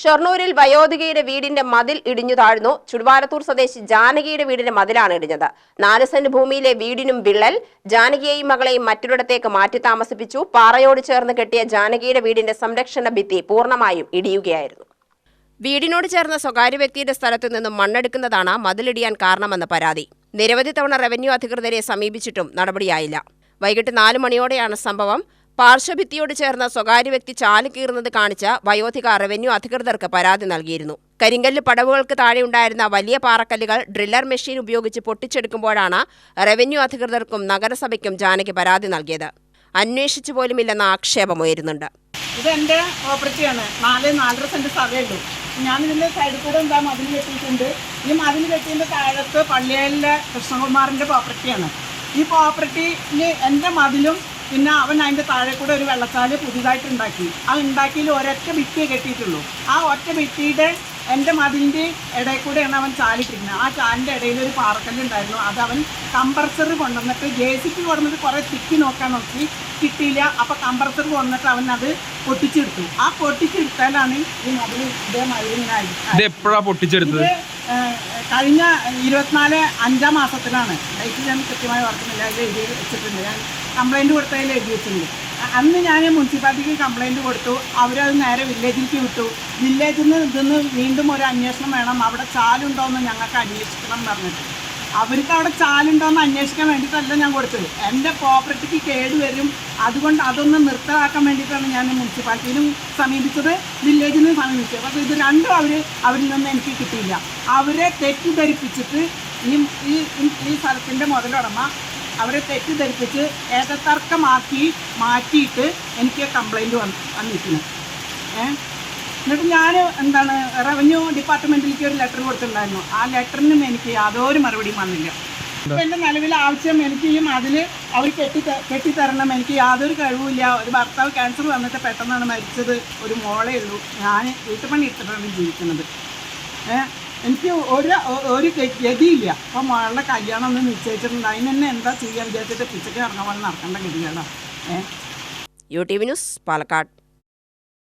ഷൊർണൂരിൽ വയോധികയുടെ വീടിന്റെ മതിൽ ഇടിഞ്ഞു താഴ്ന്നു. ചുടുവാരത്തൂർ സ്വദേശി ജാനകിയുടെ വീടിന്റെ മതിലാണ് ഇടിഞ്ഞത്. നാല് സെന്റ് ഭൂമിയിലെ വീടിനും വിള്ളൽ ജാനകിയെയും മകളെയും മറ്റൊരിടത്തേക്ക് മാറ്റി താമസിപ്പിച്ചു. പാറയോട് ചേർന്ന് കെട്ടിയ ജാനകിയുടെ വീടിന്റെ സംരക്ഷണ ഭിത്തി പൂർണമായും ഇടിയുകയായിരുന്നു. വീടിനോട് ചേർന്ന സ്വകാര്യ വ്യക്തിയുടെ സ്ഥലത്തു നിന്നും മണ്ണെടുക്കുന്നതാണ് മതിലിടിയാൻ കാരണമെന്ന പരാതി. നിരവധി തവണ റവന്യൂ അധികൃതരെ സമീപിച്ചിട്ടും നടപടിയായില്ല. വൈകിട്ട് നാല് മണിയോടെയാണ് സംഭവം. പാർശ്വഭിത്തിയോട് ചേർന്ന സ്വകാര്യ വ്യക്തി ചാൽ കീറുന്നത് കാണിച്ച വയോധിക റവന്യൂ അധികൃതർക്ക് പരാതി നൽകിയിരുന്നു. കരിങ്കല്ല് പടവുകൾക്ക് താഴെയുണ്ടായിരുന്ന വലിയ പാറക്കല്ലുകൾ ഡ്രില്ലർ മെഷീൻ ഉപയോഗിച്ച് പൊട്ടിച്ചെടുക്കുമ്പോഴാണ് റവന്യൂ അധികൃതർക്കും നഗരസഭയ്ക്കും ജാനകി പരാതി നൽകിയത്. അന്വേഷിച്ചു പോലുമില്ലെന്ന ആക്ഷേപമുയരുന്നുണ്ട്. ഇത് എന്റെ പ്രോപ്പർട്ടിയാണ് നാല് നാലര സെന്റ് സ്ഥലമേ ഞാൻ ഇതിന്റെ സൈഡിൽ കൂടെ എന്താ മതിൽ കെട്ടിയിട്ടുണ്ട്? ഈ മതിൽ കെട്ടിയതിന്റെ താഴത്ത് പള്ളിയിലെ കൃഷ്ണകുമാറിന്റെ പ്രോപ്പർട്ടിയാണ് ഈ പ്രോപ്പർട്ടിയിൽ എന്റെ മതിലും പിന്നെ അവൻ അതിന്റെ താഴെ കൂടെ ഒരു വെള്ളച്ചാൽ പുതിയതായിട്ട് ഉണ്ടാക്കി ആ ഉണ്ടാക്കിയിൽ ഒരൊറ്റ ഭിത്തിയെ കെട്ടിയിട്ടുള്ളൂ. ആ ഒറ്റ ഭിത്തിയുടെ എന്റെ മതിലിന്റെ ഇടയിൽ കൂടെയാണ് അവൻ ചാലിട്ടിരിക്കുന്നത് ആ ചാലിന്റെ ഇടയിൽ ഒരു പാറക്കല്ലുണ്ടായിരുന്നു അത് അവൻ കമ്പ്രസർ കൊണ്ടുവന്നിട്ട് ജെ സി പി കൊണ്ടുവന്നിട്ട് കുറേ തിക്കി നോക്കാൻ നോക്കി കിട്ടിയില്ല. അപ്പോൾ കമ്പ്രസർ കൊണ്ടുവന്നിട്ട് അവൻ അത് പൊട്ടിച്ചെടുത്തു. ആ പൊട്ടിച്ചെടുത്താലാണ് ഈ മതിൽ ഇതേമാതിരി ഇങ്ങനെ പൊട്ടിച്ചെടുത്തത്? കഴിഞ്ഞ ഇരുപത്തിനാല് അഞ്ചാം മാസത്തിലാണ്. ഡേറ്റ് ഞാൻ കൃത്യമായി ഓർക്കുന്നില്ല. അതിൽ എഴുതി വെച്ചിട്ടുണ്ട്. ഞാൻ കംപ്ലൈന്റ് കൊടുത്തതിൽ എഴുതി വെച്ചിട്ടുണ്ട്. അന്ന് ഞാൻ മുനിസിപ്പാലിറ്റിക്ക് കംപ്ലൈന്റ് കൊടുത്തു. അവരത് നേരെ വില്ലേജിലേക്ക് വിട്ടു. വില്ലേജിൽ നിന്ന് ഇതിന്ന് വീണ്ടും ഒരു അന്വേഷണം വേണം. അവിടെ ചാലുണ്ടോ എന്ന് ഞങ്ങൾക്ക് അന്വേഷിക്കണം പറഞ്ഞിട്ട്. അവർക്ക് അവിടെ ചാലുണ്ടോയെന്ന് അന്വേഷിക്കാൻ വേണ്ടിയിട്ടല്ല ഞാൻ കൊടുത്തത്. എന്റെ പ്രോപ്പർട്ടിക്ക് കേട് വരും. അതുകൊണ്ട് അതൊന്ന് നിർത്തലാക്കാൻ വേണ്ടിയിട്ടാണ് ഞാൻ മുനിസിപ്പാലിറ്റിയിലും സമീപിച്ചത് വില്ലേജിലും സമീപിച്ചത്. പക്ഷേ ഇത് രണ്ടും അവർ അവരിൽ നിന്ന് എനിക്ക് കിട്ടിയില്ല. അവരെ തെറ്റിദ്ധരിപ്പിച്ചിട്ട് ഈ ഈ ഈ- ഈ സ്ഥലത്തിന്റെ മുതലുടമ അവരെ തെറ്റിദ്ധരിപ്പിച്ച് ഏകതർക്കമാക്കി മാറ്റിയിട്ട് എനിക്ക് കംപ്ലൈന്റ് വന്ന് വന്നിരിക്കുന്നു. ഏഹ് എന്നിട്ട് ഞാൻ എന്താണ് റവന്യൂ ഡിപ്പാർട്ട്മെന്റിലേക്ക് ഒരു ലെറ്റർ കൊടുത്തിട്ടുണ്ടായിരുന്നു. ആ ലെറ്ററിനും എനിക്ക് യാതൊരു മറുപടിയും വന്നില്ല. ഇപ്പം എന്റെ നിലവിലെ ആവശ്യം എനിക്ക് ഈ മതിൽ അവർ കെട്ടി കെട്ടിത്തരണം എനിക്ക് യാതൊരു കഴിവില്ല ഒരു ഭർത്താവ് ക്യാൻസർ വന്നിട്ട് പെട്ടെന്നാണ് മരിച്ചത്. ഒരു മോളേ ഉള്ളൂ. ഞാൻ വീട്ടുപണി ഇട്ടിട്ടാണ് ജീവിക്കുന്നത്. എനിക്ക് ഒരു ഒരു ഗതിയില്ല. അപ്പം മോളുടെ കല്യാണം ഒന്ന് നിശ്ചയിച്ചിട്ടുണ്ട്. അതിന് തന്നെ എന്താ ചെയ്യാൻ വിചാരിച്ചിട്ട് പിച്ചക്ക് ഇറങ്ങാൻ പോലെ നടക്കേണ്ട ഗതികളാണ് ഏഹ് U T V news Palakkad.